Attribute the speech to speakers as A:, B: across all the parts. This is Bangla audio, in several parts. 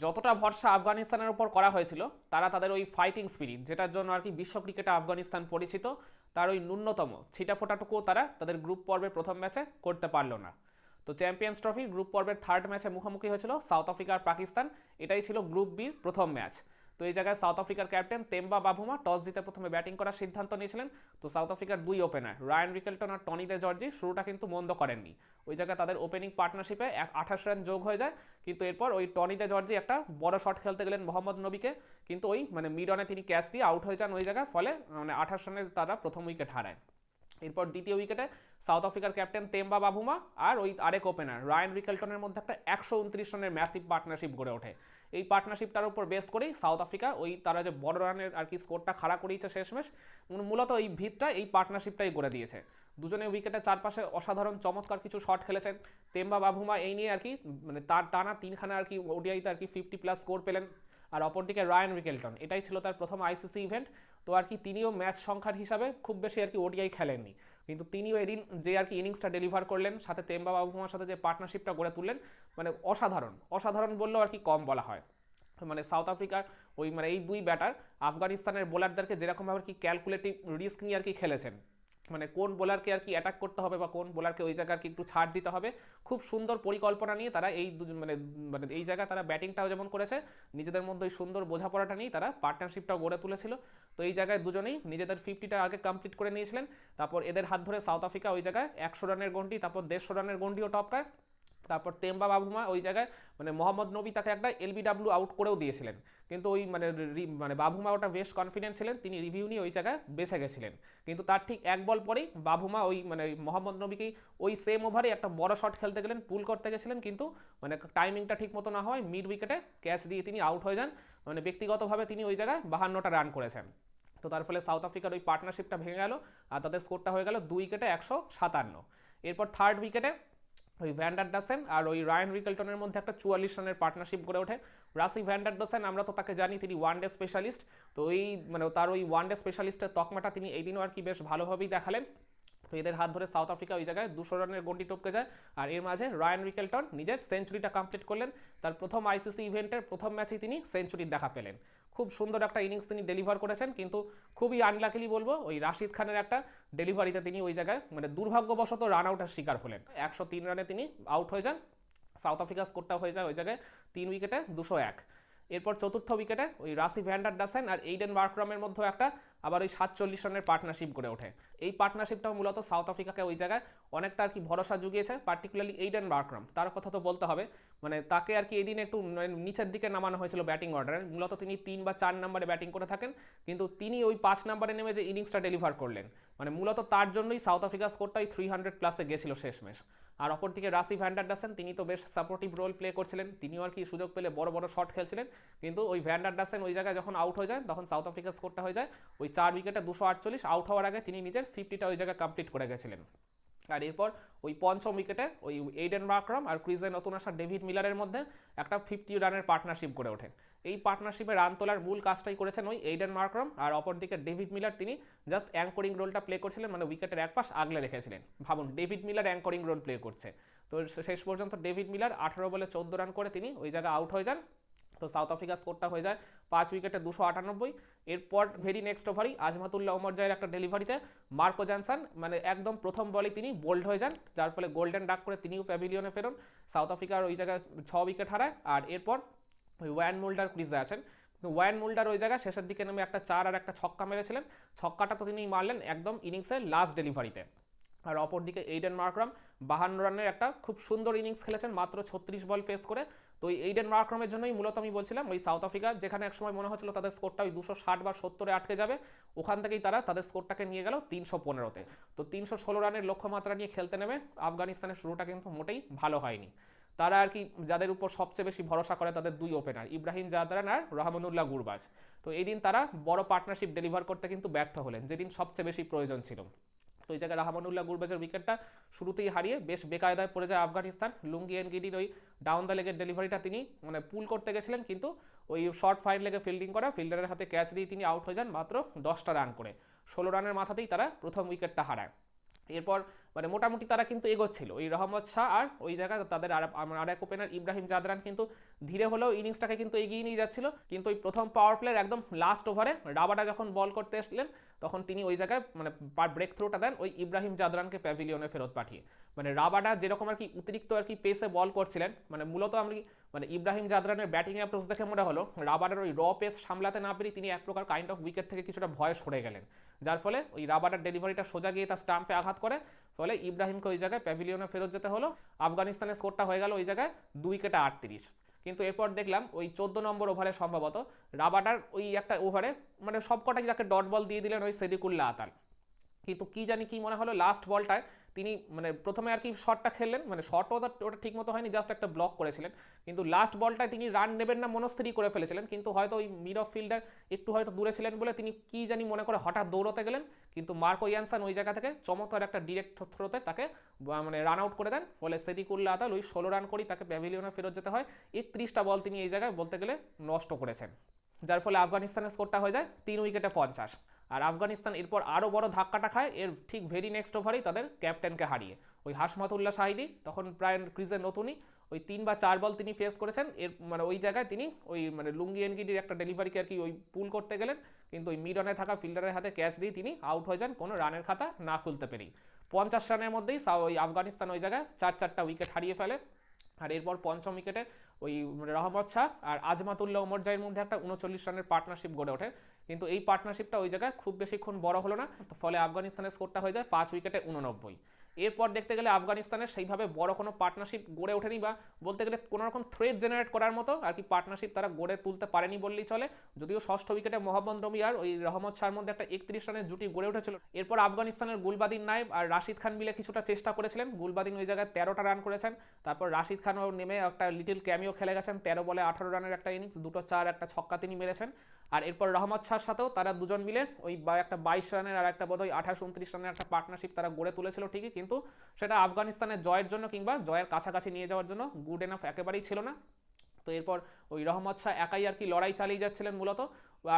A: যতটা ভরসা আফগানিস্তানের উপর করা হয়েছিল, তারা তাদের ওই ফাইটিং স্পিরিট যেটার জন্য আর কি বিশ্ব ক্রিকেটে আফগানিস্তান পরিচিত, তার ওই ন্যূনতম ছিটাফোটাটুকুও তারা তাদের গ্রুপ পর্বের প্রথম ম্যাচে করতে পারল না। তো চ্যাম্পিয়ন্স ট্রফি গ্রুপ পর্বের থার্ড ম্যাচে মুখোমুখি হয়েছিল সাউথ আফ্রিকা আর পাকিস্তান এটাই ছিল গ্রুপ বির প্রথম ম্যাচ তো এই জায়গায় সাউথ আফ্রিকার ক্যাপ্টেন তেম্বা বাভুমা টস জিতে প্রথমে ব্যাটিং করার সিদ্ধান্ত নিয়েছিলেন। তো সাউথ আফ্রিকার দুই ওপেনার রায়ান রিকেলটন আর টনি দে জর্জি, শুরুটা কিন্তু মন্দ করেননি। ওই জায়গায় তাদের ওপেনিং পার্টনারশিপে এক আঠাশ রান যোগ হয়ে যায়। কিন্তু এরপর ওই টনি দে জর্জি একটা বড় শট খেলতে গেলেন মোহাম্মদ নবীকে। কিন্তু ওই মানে মিড অনে তিনি ক্যাচ দিয়ে আউট হয়ে যান ওই জায়গায়, ফলে মানে আঠাশ রানে তারা প্রথম উইকেট হারায়। এরপর দ্বিতীয় উইকেটে সাউথ আফ্রিকার ক্যাপ্টেন তেম্বা বাভুমা আর ওই আরেক ওপেনার রায়ান রিকেলটনের মধ্যে একটা একশো উনত্রিশ রানের ম্যাসিভ পার্টনারশিপ গড়ে ওঠে। এই পার্টনারশিপটার উপর বেস করেই সাউথ আফ্রিকা ওই তারা যে বড় রানের আর কি স্কোরটা খাড়া করিয়েছে শেষমেশ মূলত এই ভিতটা এই পার্টনারশিপটাই গড়ে দিয়েছে। দুজনে উইকেটের চারপাশে অসাধারণ, চমৎকার কিছু শট খেলেছেন। তেম্বা বাভুমা এই নিয়ে আর কি মানে তার টানা তিনখানা আর কি ওডিআইতে আর কি ফিফটি প্লাস স্কোর পেলেন। আর অপরদিকে রায়ান রিকেলটন এটাই ছিল তার প্রথম আইসিসি ইভেন্ট তো আর কি তিনিও ম্যাচ সংখ্যার হিসাবে খুব বেশি আর কি ওডিআই খেলেননি। কিন্তু তিনিও এদিন যে আর কি ইনিংসটা ডেলিভার করলেন, সাথে তেম্বা বাবুমার সাথে যে পার্টনারশিপটা গড়ে তুললেন মানে অসাধারণ অসাধারণ বললেও আর কি কম বলা হয়। মানে সাউথ আফ্রিকার ওই মানে এই দুই ব্যাটার আফগানিস্তানের বোলারদেরকে যেরকমভাবে কি ক্যালকুলেটিভ রিস্ক নিয়ে আর কি খেলেছেন। মানে কোন বোলারকে আর কি অ্যাটাক করতে হবে বা কোন বোলারকে ওই জায়গায় আর কি একটু ছাড় দিতে হবে। খুব সুন্দর পরিকল্পনা নিয়ে তারা এই মানে মানে এই জায়গায় তারা ব্যাটিংটাও যেমন করেছে, নিজেদের মধ্যে ওই সুন্দর বোঝাপড়াটা নিয়ে তারা পার্টনারশিপটাও গড়ে তুলেছিল। তো এই জায়গায় দুজনেই নিজেদের ফিফটিটা আগে কমপ্লিট করে নিয়েছিলেন। তারপর এদের হাত ধরে সাউথ আফ্রিকা ওই জায়গায় একশো রানের গন্ডি তারপর দেড়শো রানের গন্ডিও টপকায় তারপর তেম্বা বাবুমা ওই জায়গায় মানে মোহাম্মদ নবী তাকে একটা এলবিডাব্লিউ আউট করেও দিয়েছিলেন। কিন্তু ওই মানে মানে বাবুমা ওটা বেশ কনফিডেন্ট ছিলেন, তিনি রিভিউ নিয়ে ওই জায়গায় বেঁচে গেছিলেন। কিন্তু তার ঠিক এক বল পরেই বাবুমা ওই মানে মোহাম্মদ নবীকেই ওই সেম ওভারে একটা বড় শট খেলতে গেলেন পুল করতে গেছিলেন, কিন্তু মানে টাইমিংটা ঠিক মতো না হওয়ায় মিড উইকেটে ক্যাচ দিয়ে তিনি আউট হয়ে যান। মানে ব্যক্তিগতভাবে তিনি ওই জায়গায় বাহান্নটা রান করেছেন। তো তার ফলে সাউথ আফ্রিকার ওই পার্টনারশিপটা ভেঙে গেল, আর তাদের স্কোরটা হয়ে গেল দুই উইকেটে একশো সাতান্ন। এরপর থার্ড উইকেটে ওই ভ্যান্ডার ডাসেন আর ওই রায়ান রিকেলটনের মধ্যে একটা চুয়াল্লিশ রানের পার্টনারশিপ গড়ে ওঠে। রাসি ভ্যান্ডার ডাসেন আমরা তো তাকে জানি, তিনি ওয়ান ডে স্পেশালিস্ট তো ওই মানে তার ওই ওয়ান ডে স্পেশালিস্টের তকমাটা তিনি এই দিনও আর কি বেশ ভালোভাবেই দেখালেন। তো এদের হাত ধরে সাউথ আফ্রিকা ওই জায়গায় দুশো রানের গন্ডি টপকে যায়। আর এর মাঝে রায়ান রিকেলটন নিজের সেঞ্চুরিটা কমপ্লিট করলেন। তার প্রথম আইসিসি ইভেন্টের প্রথম ম্যাচেই তিনি সেঞ্চুরির দেখা পেলেন। খুব সুন্দর একটা ইনিংস তিনি ডেলিভার করেছেন, কিন্তু খুবই আনলাকিলি বলব, ওই রাশিদ খানের একটা ডেলিভারিতে তিনি ওই জায়গায় মানে দুর্ভাগ্যবশত রান আউটের শিকার হলেন। একশো তিন রানে তিনি আউট হয়ে যান সাউথ আফ্রিকা স্কোরটা হয়ে যায় ওই জায়গায় তিন উইকেটে দুশো এক। এরপর চতুর্থ উইকেটে ওই রাশি ভ্যান্ডার ডাসেন আর এইডেন বার্করামের মধ্যেও একটা আবার ওই সাতচল্লিশ রানের পার্টনারশিপ গড়ে ওঠে। এই পার্টনারশিপটাও মূলত সাউথ আফ্রিকাকে ওই জায়গায় অনেকটা আর কি ভরসা জুগিয়েছে পার্টিকুলারলি এইডেন বার্করাম তার কথা তো বলতে হবে মানে তাকে আর কি এই একটু মানে নিচের দিকে নামানো হয়েছিল ব্যাটিং অর্ডারে মূলত তিনি তিন বা চার নম্বরে ব্যাটিং করে থাকেন, কিন্তু তিনি ওই পাঁচ নম্বরে নেমে যে ইনিংসটা ডেলিভার করলেন মানে মূলত তার জন্যই সাউথ আফ্রিকার স্কোরটা ওই থ্রি হান্ড্রেড প্লাসে গেছিল শেষমেশ। আর অপরদিকে রাসি ভ্যান্ডার ডাসেন, তিনি তো বেশ সাপোর্টিভ রোল প্লে করছিলেন, তিনিও আর কি সুযোগ পেলে বড় বড় শট খেলছিলেন, কিন্তু ওই ভ্যান্ডার ডাসেন ওই জায়গায় যখন আউট হয়ে যায়, তখন সাউথ আফ্রিকার স্কোরটা হয়ে যায়, ওই চার উইকেটে দুশো আটচল্লিশ আউট হওয়ার আগে তিনি নিজের ফিফটিটা ওই জায়গায় কমপ্লিট করে গেছিলেন। আর এরপর ওই পঞ্চম উইকেটে ওই এইডেন মার্করাম আর ক্রিজে নতুন আসা ডেভিড মিলারের মধ্যে একটা ফিফটি রানের পার্টনারশিপ গড়ে ওঠে। এই পার্টনারশিপে রান তোলার মূল কাজটাই করেছেন ওই এইডেন মার্করাম আর অপরদিকে ডেভিড মিলার তিনি জাস্ট অ্যাঙ্করিং রোলটা প্লে করছিলেন মানে উইকেটের এক পাশ আগলে রেখেছিলেন। ভাবুন David Miller anchoring role play করছে। তো শেষ পর্যন্ত ডেভিড মিলার আঠারো বলে চোদ্দ রান করে তিনি ওই জায়গায় আউট হয়ে যান। তো সাউথ আফ্রিকার স্কোরটা হয়ে যায় পাঁচ উইকেটে দুশো আটানব্বই। এরপর ভেরি নেক্সট ওভারই আজমাতুল্লাহ ওমর জয়ের একটা ডেলিভারিতে মার্কো জনসন মানে একদম প্রথম বলে তিনি বোল্ড হয়ে যান, যার ফলে গোল্ডেন ডাক করে তিনিও প্যাভিলিয়নে ফেরন। সাউথ আফ্রিকার ওই জায়গায় ছ উইকেট হারায়। আর এরপর ওই ওয়ান মুল্ডার ক্রিজে আছেন। ওয়ান মুল্ডার ওই জায়গায় শেষের দিকে নেমে একটা চার আর একটা ছক্কা মেরেছিলেন। ছক্কাটা তো তিনি মারলেন একদম ইনিংসের লাস্ট ডেলিভারিতে আর অপরদিকে এইডেন মার্করাম বাহান্ন রানের একটা খুব সুন্দর ইনিংস খেলেছেন, মাত্র ছত্রিশ বল ফেস করে। তো ওই এইডেন মার্করামের জন্যই মূলত আমি বলছিলাম ওই সাউথ আফ্রিকা যেখানে একসময় মনে হচ্ছিল তাদের স্কোরটা ওই দুশো ষাট বা সত্তরে আটকে যাবে, ওখান থেকেই তারা তাদের স্কোরটাকে নিয়ে গেল তিনশো পনেরোতে। তো তিনশো ষোলো রানের লক্ষ্যমাত্রা নিয়ে খেলতে নেমে আফগানিস্তানের শুরুটা কিন্তু মোটেই ভালো হয়নি। তারা আর কি যাদের উপর সবচেয়ে বেশি ভরসা করে তাদের দুই ওপেনার ইব্রাহিম জাদরান আর রহমানুল্লাহ গুরবাজ। তো এই দিন তারা বড় পার্টনারশিপ ডেলিভার করতে কিন্তু ব্যর্থ হলেন, যেদিন সবচেয়ে বেশি প্রয়োজন ছিল। তো এই জায়গায় রহমানুল্লাহ গুরবাজের উইকেটটা শুরুতেই হারিয়ে বেশ বেকায়দায় পড়ে যায় আফগানিস্তান। লুঙ্গি এনগিডির ওই ডাউন দ্য লেগের ডেলিভারিটা তিনি মানে পুল করতে গেছিলেন, কিন্তু ওই শর্ট ফাইন লেগে ফিল্ডিং করা ফিল্ডারের হাতে ক্যাচ দিয়ে তিনি আউট হয়ে যান মাত্র দশটা রান করে। ষোলো রানের মাথাতেই তারা প্রথম উইকেটটা হারায়। এরপর মানে মোটামুটি তারা কিন্তু এগোচ্ছিল। ওই রহমত শাহ আর ওই জায়গায় তাদের আর আর এক ওপেনার ইব্রাহিম জাদরান কিন্তু ধীরে হলেও ইনিংসটাকে কিন্তু এগিয়ে নিয়ে যাচ্ছিল। কিন্তু ওই প্রথম পাওয়ার প্লেয়ার একদম লাস্ট ওভারে রাবাডা যখন বল করতে এসলেন, তখন তিনি ওই জায়গায় মানে ব্রেক থ্রোটা দেন ওই ইব্রাহিম জাদরানকে প্যাভিলিয়নে ফেরত পাঠিয়ে। মানে রাবাডা যেরকম আর কি অতিরিক্ত আর কি পেসে বল করছিলেন মানে মূলত আমি মানে ইব্রাহিম জাদরানের ব্যাটিং অ্যাপ্রোচ দেখে মনে হলো রাবাডার ওই র পেস সামলাতে না পেরে তিনি এক প্রকার কাইন্ড অফ উইকেট থেকে কিছুটা ভয়ে সরে গেলেন। যার ফলে ওই রাবাডার ডেলিভারিটা সোজা গিয়ে তার স্টাম্পে আঘাত করে। ফলে ইব্রাহিমকে ওই জায়গায় প্যাভিলিয়নে ফেরত যেতে হলো। আফগানিস্তানের স্কোরটা হয়ে গেল ওই জায়গায় দুই কেটে আটত্রিশ। কিন্তু এরপর দেখলাম ওই চোদ্দ নম্বর ওভারে সম্ভবত রাবাটার ওই একটা ওভারে মানে সবকটাই যাকে ডট বল দিয়ে দিলেন ওই সেদিকুল্লা আতাল। কিন্তু কি জানি কি মনে হলো লাস্ট বলটায় তিনি মানে প্রথমে আর কি শটটা খেললেন মানে শটও ওটা ঠিক মতো হয়নি জাস্ট একটা ব্লক করেছিলেন। কিন্তু লাস্ট বলটায় তিনি রান নেবেন না, মনস্থিরই করে ফেলেছিলেন। কিন্তু হয়তো ওই মিড অফ ফিল্ডার একটু হয়তো দূরে ছিলেন বলে তিনি কি জানি মনে করে হঠাৎ দৌড়তে গেলেন। কিন্তু মার্কো ইয়ানসান ওই জায়গা থেকে চমৎকার একটা ডিরেক্ট থ্রোতে তাকে মানে রান আউট করে দেন। ফলে সেদিকুল্লা আতাল ওই ষোলো রান করেই তাকে প্যাভিলিয়নে ফেরত যেতে হয়। একত্রিশটা বল তিনি এই জায়গায় বলতে গেলে নষ্ট করেছেন। যার ফলে আফগানিস্তানের স্কোরটা হয়ে যায় তিন উইকেটে পঞ্চাশ। আর আফগানিস্তান এরপর আরও বড় ধাক্কাটা খায়। এর ঠিক ভেরি নেক্সট ওভারেই তাদের ক্যাপ্টেনকে হারিয়ে। ওই হাসমাতুল্লাহ শাহিদি, তখন প্রায় ক্রিজের নতুনই, ওই তিন বা চার বল তিনি ফেস করেছেন। এর মানে ওই জায়গায় তিনি ওই মানে লুঙ্গি এনগিডির একটা ডেলিভারিকে আর কি ওই পুল করতে গেলেন। কিন্তু ওই মিড অনে থাকা ফিল্ডারের হাতে ক্যাচ দিয়ে তিনি আউট হয়ে যান। কোনো রানের খাতা না খুলতে পেরেই। পঞ্চাশ রানের মধ্যেই ওই আফগানিস্তান ওই জায়গায় চার চারটা উইকেট হারিয়ে ফেলে। আর এরপর পঞ্চম উইকেটে ওই রহমত শাহ আর আজমাতুল্লাহ ওমর জাইয়ের মধ্যে একটা উনচল্লিশ রানের পার্টনারশিপ গড়ে ওঠে। কিন্তু এই পার্টনারশিপটা ওই জায়গায় খুব বেশিক্ষণ বড় হলো না। ফলে আফগানিস্তানের স্কোরটা হয়ে যায় পাঁচ উইকেটে উননব্বই। এরপর দেখতে গেলে আফগানিস্তানের সেইভাবে বড় কোনো পার্টনারশিপ গড়ে ওঠেনি বা বলতে গেলে কোনো রকম থ্রেড জেনারেট করার মতো আর কি পার্টনারশিপ তারা গড়ে তুলতে পারেনি বললেই চলে। যদিও ষষ্ঠ উইকেটে মোহাম্মদ রবি আর ওই রহমদ শাহর মধ্যে একটা একত্রিশ রানের জুটি গড়ে উঠেছিল। এরপর আফগানিস্তানের গুলবাদিন নাইব আর রাশিদ খান মিলে কিছুটা চেষ্টা করেছিলেন। গুলবাদিন ওই জায়গায় তেরোটা রান করেছেন। তারপর রাশিদ খানও নেমে একটা লিটিল ক্যামিও খেলে গেছেন। তেরো বলে আঠারো রানের একটা ইনিংস দুটো চার, একটা ছক্কা তিনি মেরেছেন। আর এরপর রহমদ শাহর সাথেও তারা দুজন মিলে ওই একটা বাইশ রানের আর একটা বোধহয় আঠাশ, উনত্রিশ রানের একটা পার্টনারশিপ তারা গড়ে তুলেছিল ঠিকই। কিন্তু সেটা আফগানিস্তানের জয়ের জন্য কিংবা জয়ের কাছাকাছি নিয়ে যাওয়ার জন্য গুড এনাফ একেবারেই ছিল না। তো এরপর ওই রহমত শাহ একাই আর কি লড়াই চালিয়ে যাচ্ছিলেন মূলত।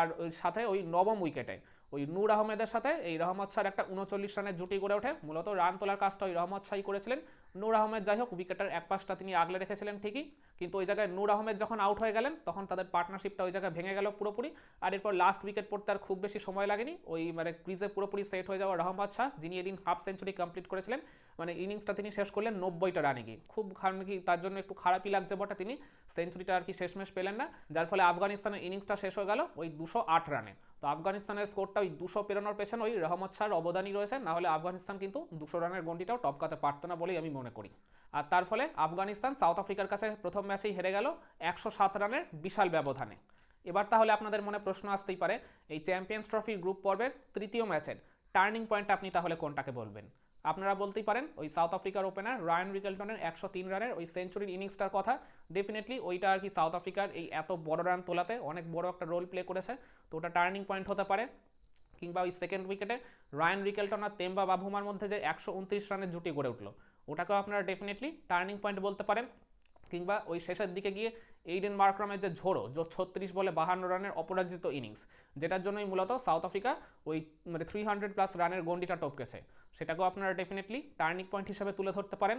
A: আর ওই সাথে ওই নবম উইকেটে ওই নূর আহমেদের সাথে এই রহমত শাহর একটা উনচল্লিশ রানের জুটি গড়ে ওঠে। মূলত রান তোলার কাজটা ওই রহমত শাহই করেছিলেন। নূর আহমেদ, যাই হোক উইকেটের এক পাশটা তিনি আগলে রেখেছিলেন ঠিকই, কিন্তু ওই জায়গায় নূর আহমেদ যখন আউট হয়ে গেলেন, তখন তাদের পার্টনারশিপটা ওই জায়গায় ভেঙে গেল পুরোপুরি। আর এরপর লাস্ট উইকেট পড়তে আর খুব বেশি সময় লাগেনি। ওই মানে ক্রিজে পুরোপুরি সেট হয়ে যাওয়া রহমদ শাহ, যিনি এদিন হাফ সেঞ্চুরি কমপ্লিট করেছিলেন। মানে ইনিংসটা তিনি শেষ করলেন নব্বইটা রানে গিয়ে। খুব কি তার জন্য একটু খারাপই লাগছে বটে তিনি। সেঞ্চুরিটা আর কি শেষমেশ পেলেন না। যার ফলে আফগানিস্তানের ইনিংসটা শেষ হয়ে গেল ওই দুশো আট রানে তো আফগানিস্তানের স্কোরটা ওই দুশো পেরোনোর পেছনে ওই রহমদ শাহর অবদানই রয়েছে। না হলে আফগানিস্তান কিন্তু দুশো রানের গন্ডিটাও টপকাতে পারতো না বলেই আমি মনে করি। আর তার ফলে আফগানিস্তান সাউথ আফ্রিকার কাছে প্রথম ম্যাচেই হেরে গেল একশো সাত রানের বিশাল ব্যবধানে। এবার তাহলে আপনাদের মনে প্রশ্ন আসতেই পারে, এই চ্যাম্পিয়ন্স ট্রফির গ্রুপ পর্বের তৃতীয় ম্যাচের টার্নিং পয়েন্ট আপনি তাহলে কোনটাকে বলবেন? আপনারা বলতেই পারেন, ওই সাউথ আফ্রিকার ওপেনার রায়ান রিকেলটনের একশো তিন রানের ওই সেঞ্চুরির ইনিংসটার কথা। ডেফিনেটলি ওইটা আর কি সাউথ আফ্রিকার এই এত বড় রান তোলাতে অনেক বড় একটা রোল প্লে করেছে। তো ওটা টার্নিং পয়েন্ট হতে পারে। কিংবা ওই সেকেন্ড উইকেটে রায়ান রিকেলটন আর তেম্বা বাভুমার মধ্যে যে একশো উনত্রিশ রানের জুটি গড়ে উঠল, ওটাকেও আপনারা ডেফিনেটলি টার্নিং পয়েন্ট বলতে পারেন। কিংবা ওই শেষের দিকে গিয়ে এইডেন মার্ক্রামের যে ঝোড়ো, যে ছত্রিশ বলে বাহান্ন রানের অপরাজিত ইনিংস যেটার জন্যই মূলত সাউথ আফ্রিকা ওই মানে থ্রি হান্ড্রেড প্লাস রানের গন্ডিটা টপকেছে। সেটাকেও আপনারা ডেফিনেটলি টার্নিং পয়েন্ট হিসেবে তুলে ধরতে পারেন।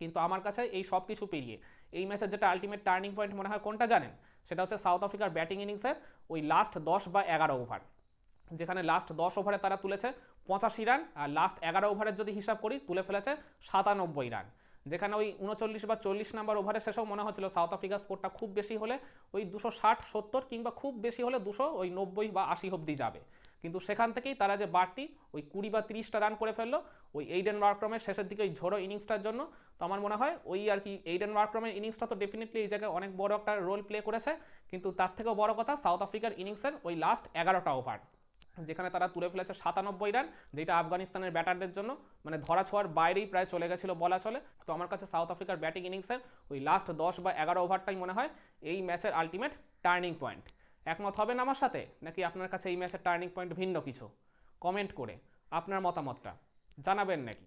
A: কিন্তু আমার কাছে এই সব কিছু পেরিয়ে, এই ম্যাচের যেটা আলটিমেট টার্নিং পয়েন্ট মনে হয় কোনটা জানেন? সেটা হচ্ছে সাউথ আফ্রিকার ব্যাটিং ইনিংসের ওই লাস্ট দশ বা এগারো ওভার যেখানে লাস্ট দশ ওভারে তারা তুলেছে পঁচাশি রান আর লাস্ট এগারো ওভারের যদি হিসাব করি, তুলে ফেলেছে সাতানব্বই রান যেখানে ওই উনচল্লিশ বা চল্লিশ নাম্বার ওভারে শেষেও মনে হচ্ছিল সাউথ আফ্রিকার স্কোরটা খুব বেশি হলে ওই দুশো ষাট, সত্তর কিংবা খুব বেশি হলে দুশো ওই নব্বই বা আশি অব্দি যাবে। কিন্তু সেখান থেকেই তারা যে বাড়তি ওই কুড়ি বা তিরিশটা রান করে ফেলল, ওই এইডেন ওয়ার্ক্রমের শেষের দিকে ওই ঝোড়ো ইনিংসটার জন্য। তো আমার মনে হয় ওই আর কি এইডেন ওয়ার্ক্রমের ইনিংসটা তো ডেফিনেটলি এই জায়গায় অনেক বড় একটা রোল প্লে করেছে। কিন্তু তার থেকেও বড় কথা সাউথ আফ্রিকার ইনিংসের ওই লাস্ট এগারোটা ওভার যেখানে তারা তুলে ফেলেছে সাতানব্বই রান, যেটা আফগানিস্তানের ব্যাটারদের জন্য মানে ধরা ছোঁয়ার বাইরেই প্রায় চলে গেছিল বলা চলে। তো আমার কাছে সাউথ আফ্রিকার ব্যাটিং ইনিংসের ওই লাস্ট দশ বা এগারো ওভারটাই মনে হয় এই ম্যাচের আলটিমেট টার্নিং পয়েন্ট একমত হবেন আমার সাথে? নাকি আপনার কাছে এই ম্যাচের টার্নিং পয়েন্ট ভিন্ন কিছু? কমেন্ট করে আপনার মতামতটা জানাবেন নাকি?